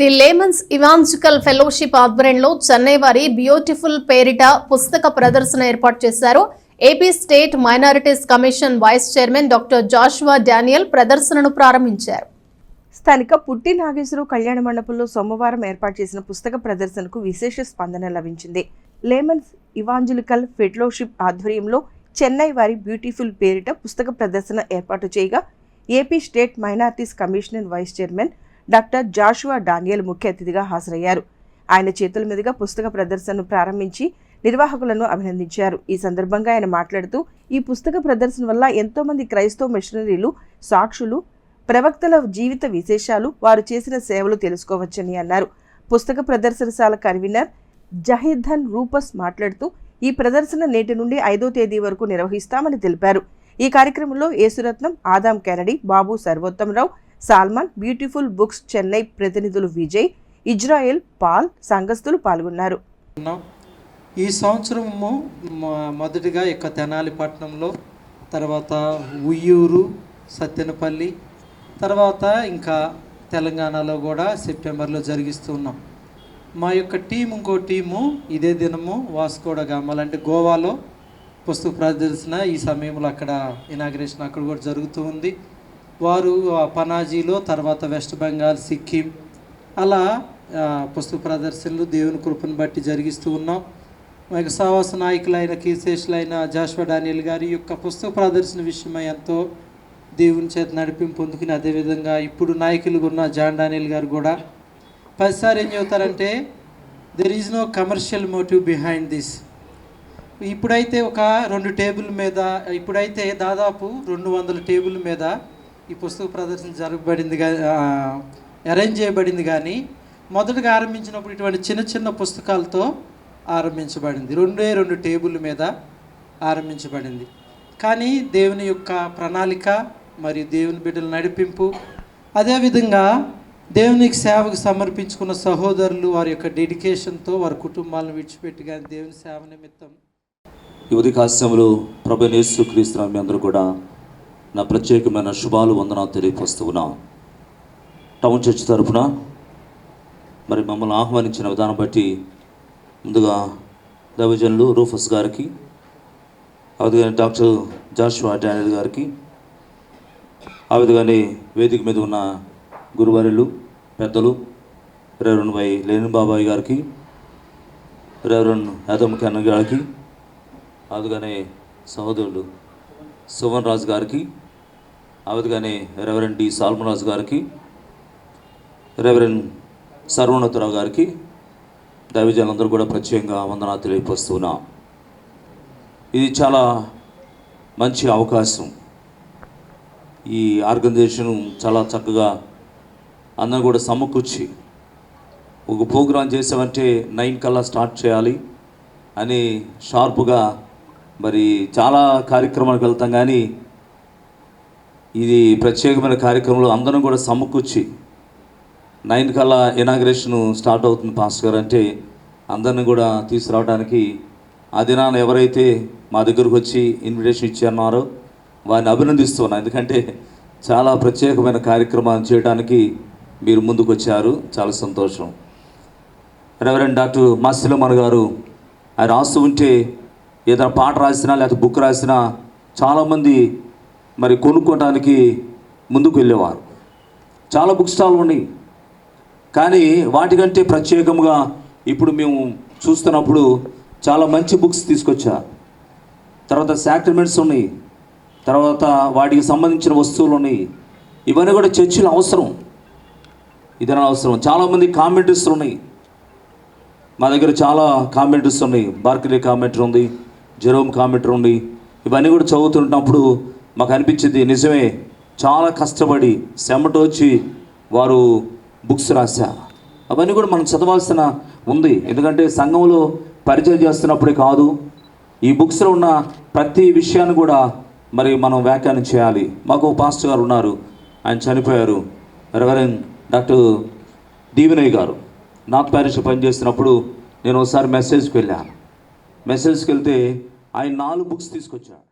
The layman's ఇవాన్సికల్ fellowship ఆధ్వర్యంలో చెన్నై వారి beautiful పేరిట పుస్తక ప్రదర్శన ఏర్పాటు చేశారు. AP state minorities commission vice chairman doctor Joshua Daniel ప్రదర్శనను ప్రారంభించారు. స్థానిక పుట్టి నాగేశ్వరరావు కళ్యాణ మండపంలో సోమవారం ఏర్పాటు చేసిన పుస్తక ప్రదర్శనకు విశేష స్పందన లభించింది. లేమన్స్ ఇవాంజలికల్ ఫెలోషిప్ ఆధ్వర్యంలో చెన్నై వారి బ్యూటిఫుల్ పేరిట పుస్తక ప్రదర్శన ఏర్పాటు చేయగా AP state minorities commissioner vice chairman doctor Joshua Daniel ముఖ్య అతిథిగా హాజరయ్యారు. ఆయన చేతుల మీదుగా పుస్తక ప్రదర్శనను ప్రారంభించి నిర్వాహకులను అభినందించారు. ఈ సందర్భంగా ఆయన మాట్లాడుతూ ఈ పుస్తక ప్రదర్శన వల్ల ఎంతో మంది క్రైస్తవ మిషనరీలు సాక్షులు ప్రవక్తల జీవిత విశేషాలు వారు చేసిన సేవలు తెలుసుకోవచ్చని అన్నారు. పుస్తక ప్రదర్శనశాల కన్వీనర్ జహీర్ధన్ రూపస్ మాట్లాడుతూ ఈ ప్రదర్శన నేటి నుండి ఐదో తేదీ వరకు నిర్వహిస్తామని తెలిపారు. ఈ కార్యక్రమంలో Yesuratnam Adam Kennedy Babu Sarvottamarao Salman beautiful books Chennai ప్రతినిధులు విజయ్ ఇజ్రాయెల్ పాల్ సంఘస్థులు పాల్గొన్నారు. ఉన్నాం ఈ సంవత్సరము మొదటిగా యొక్క తెనాలి పట్టణంలో తర్వాత ఉయ్యూరు సత్యనపల్లి తర్వాత ఇంకా తెలంగాణలో కూడా సెప్టెంబర్లో జరిగిస్తూ ఉన్నాం. మా యొక్క టీం ఇంకో టీము ఇదే దినము వాస్కోడ గామాల్ అంటే గోవాలో పుస్తక ప్రదర్శన ఈ సమయంలో అక్కడ ఇనాగ్రేషన్ అక్కడ కూడా జరుగుతూ ఉంది. వారు పనాజీలో తర్వాత వెస్ట్ బెంగాల్ సిక్కిం అలా పుస్తక ప్రదర్శనలు దేవుని కృపను బట్టి జరిగిస్తూ ఉన్నాం. మా యొక్క సావాస నాయకులైన కీర్శేషులైన జాష్వా డానియల్ గారి యొక్క పుస్తక ప్రదర్శన విషయమై ఎంతో దేవుని చేత నడిపింపు పొందుకుని అదేవిధంగా ఇప్పుడు నాయకులుగా ఉన్న జాన్ డానియల్ గారు కూడా పదిసారి ఏం చెబుతారంటే there is no commercial motive behind this ఇప్పుడైతే ఒక రెండు టేబుల్ మీద ఇప్పుడైతే దాదాపు రెండు వందల టేబుల్ మీద ఈ పుస్తక ప్రదర్శన జరగబడింది అరేంజ్ చేయబడింది కానీ మొదటగా ఆరంభించినప్పుడు ఇటువంటి చిన్న చిన్న పుస్తకాలతో ఆరంభించబడింది. రెండే రెండు టేబుల్ మీద ఆరంభించబడింది. కానీ దేవుని యొక్క ప్రణాళిక మరియు దేవుని బిడ్డల నడిపింపు అదేవిధంగా దేవునికి సేవకు సమర్పించుకున్న సహోదరులు వారి యొక్క డెడికేషన్తో వారి కుటుంబాలను విడిచిపెట్టి కానీ దేవుని సేవ నిమిత్తం యువతి ఉదయకాశ్యంలో ప్రభు నేసు క్రీస్తు మీ అందరూ కూడా నా ప్రత్యేకమైన శుభాలు వందనాలు తెలియపరుస్తూ ఉన్నాం. టౌన్ చర్చ్ తరఫున మరి మమ్మల్ని ఆహ్వానించిన విధానం బట్టి ముందుగా దైవజనులు రూఫస్ గారికి ఆ విధంగా డాక్టర్ జాషువా డానియల్ గారికి ఆ విధంగానే వేదిక మీద ఉన్న గురువారులు పెద్దలు రేవరణ్ బై లేని బాబాయ్ గారికి రేవరణ్ యాదవ్ కన్న గారికి అందుకనే సహోదరుడు సువన్ రాజు గారికి ఆ విధంగానే రెవరెండ్ డి సాల్మరాజు గారికి రెవరెండ్ సర్వోన్నతరావు గారికి దైవజనులందరూ కూడా ప్రత్యేకంగా వందనా తెలియపరుస్తున్నా. ఇది చాలా మంచి అవకాశం. ఈ ఆర్గనైజేషన్ చాలా చక్కగా అందరం కూడా సమకూర్చి ఒక ప్రోగ్రాం చేసామంటే నైన్ కల్లా స్టార్ట్ చేయాలి అని షార్ప్గా మరి చాలా కార్యక్రమాలకు వెళ్తాం కానీ ఇది ప్రత్యేకమైన కార్యక్రమంలో అందరం కూడా సమకూర్చి నైన్ కల్లా ఇనాగ్రేషన్ స్టార్ట్ అవుతుంది పాస్టర్ గారు. అంటే అందరిని కూడా తీసుకురావడానికి ఆ దినాన ఎవరైతే మా దగ్గరకు వచ్చి ఇన్విటేషన్ ఇచ్చారన్నారో వారిని అభినందిస్తున్నాను. ఎందుకంటే చాలా ప్రత్యేకమైన కార్యక్రమాలు చేయడానికి మీరు ముందుకు వచ్చారు చాలా సంతోషం. రెవరెండ్ డాక్టర్ మాసిలమన్ గారు ఆయన రాస్తూ ఉంటే ఏదైనా పాట రాసినా లేకపోతే బుక్ రాసినా చాలామంది మరి కొనుక్కోవడానికి ముందుకు వెళ్ళేవారు. చాలా బుక్ స్టాల్ ఉన్నాయి కానీ వాటికంటే ప్రత్యేకంగా ఇప్పుడు మేము చూస్తున్నప్పుడు చాలా మంచి బుక్స్ తీసుకొచ్చారు తర్వాత సాక్రిమెంట్స్ ఉన్నాయి. తర్వాత వాటికి సంబంధించిన వస్తువులు ఉన్నాయి. ఇవన్నీ కూడా చర్చిలో అవసరం. ఇదైనా అవసరం. చాలామంది కామెంటరీస్ ఉన్నాయి. మా దగ్గర చాలా కామెంటరీస్ ఉన్నాయి. బార్కిలీ కామెంటరీ ఉంది జెరోమ్ కామెంటరీ ఉంది. ఇవన్నీ కూడా చదువుతుంటున్నప్పుడు మాకు అనిపించింది. నిజమే చాలా కష్టపడి చెమట వచ్చి వారు బుక్స్ రాశారు. అవన్నీ కూడా మనం చదవాల్సిన ఉంది. ఎందుకంటే సంఘంలో పరిచయం చేస్తున్నప్పుడే కాదు ఈ బుక్స్లో ఉన్న ప్రతి విషయాన్ని కూడా మరి మనం వ్యాఖ్యానం చేయాలి. మాకు పాస్టర్ గారు ఉన్నారు. ఆయన చనిపోయారు. రెవరెన్ డాక్టర్ దీవినయ్ గారు. నార్త్ ప్యారిస్ పనిచేస్తున్నప్పుడు నేను ఒకసారి మెసేజ్కి వెళ్ళాను. మెసేజ్కి వెళ్తే ఆయన నాలుగు బుక్స్ తీసుకొచ్చాడు.